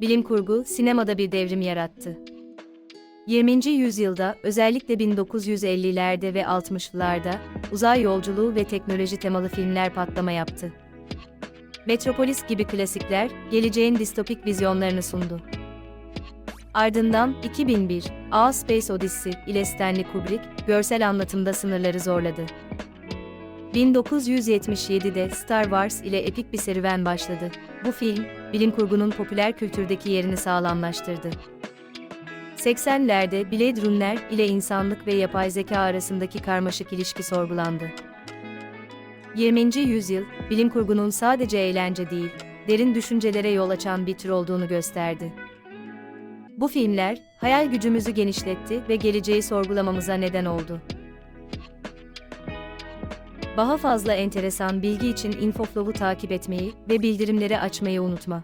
bilim kurgu sinemada bir devrim yarattı. 20. yüzyılda özellikle 1950'lerde ve 60'larda uzay yolculuğu ve teknoloji temalı filmler patlama yaptı. Metropolis gibi klasikler geleceğin distopik vizyonlarını sundu. Ardından 2001 A Space Odyssey ile Stanley Kubrick görsel anlatımda sınırları zorladı. 1977'de Star Wars ile epik bir serüven başladı. Bu film, bilim kurgunun popüler kültürdeki yerini sağlamlaştırdı. 80'lerde Blade Runner ile insanlık ve yapay zeka arasındaki karmaşık ilişki sorgulandı. 20. yüzyıl, bilim kurgunun sadece eğlence değil, derin düşüncelere yol açan bir tür olduğunu gösterdi. Bu filmler, hayal gücümüzü genişletti ve geleceği sorgulamamıza neden oldu. Daha fazla enteresan bilgi için Infoflow'u takip etmeyi ve bildirimleri açmayı unutma.